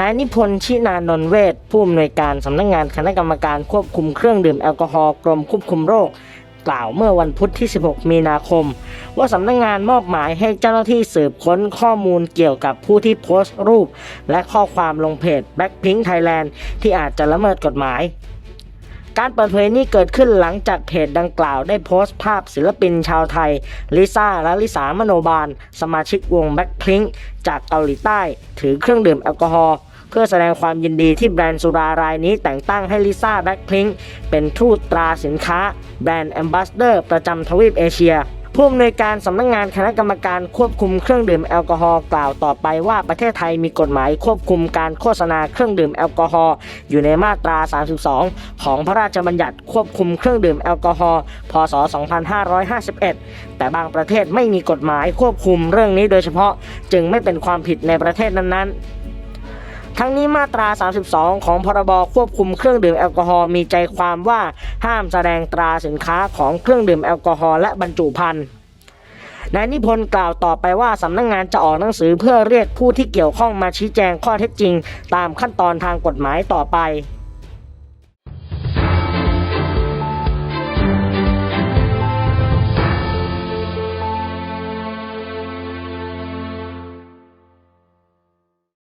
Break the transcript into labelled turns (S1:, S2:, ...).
S1: นายนิพนธ์ชินานนเวศผู้อำนวยการสำนักงานคณะกรรมการควบคุมเครื่องดื่มแอลกอฮอล์กรมควบคุมโรค กล่าวเมื่อวันพุธที่ 16 มีนาคม ว่าสำนักงานมอบหมายให้เจ้าหน้าที่สืบค้นข้อมูลเกี่ยวกับผู้ที่โพสต์รูป และข้อความลงเพจ Blackpink Thailand ที่อาจจะละเมิดกฎหมายการเปิดเผยนี้เกิดขึ้นหลังจากเพจดังกล่าวได้โพสต์ภาพศิลปินชาวไทย ลิซ่าและลิสามโนบาล สมาชิกวง Blackpink จากเกาหลีใต้ ถือเครื่องดื่มแอลกอฮอล์ พื่อแสดงความยินดีที่แบรนด์สุรารายนี้แต่งตั้งให้ลิซ่าแบ็คพิงเป็นทูตตราสินค้า แบรนด์แอมบาสเดอร์ประจำทวีปเอเชียผู้อำนวยการสำนักงานคณะกรรมการควบคุมเครื่องดื่มแอลกอฮอล์กล่าวต่อไปว่าประเทศไทยมีกฎหมายควบคุมการโฆษณาเครื่องดื่มแอลกอฮอล์อยู่ในมาตรา 32 ของพระราชบัญญัติควบคุมเครื่องดื่มแอลกอฮอล์พศ 2551 แต่บางประเทศไม่มีกฎหมายควบคุมเรื่องนี้โดยเฉพาะจึงไม่เป็นความผิดในประเทศนั้นๆ ทั้งนี้มาตรา 32 ของพรบควบคุมเครื่องดื่มแอลกอฮอล์มีใจความว่าห้ามแสดงตราสินค้าของเครื่องดื่มแอลกอฮอล์และบรรจุภัณฑ์นายนิพนธ์กล่าวต่อไปว่าสำนักงงานจะออกหนังสือเพื่อเรียกผู้ที่เกี่ยวข้องมาชี้แจงข้อเท็จจริง ตามขั้นตอนทางกฎหมายต่อไป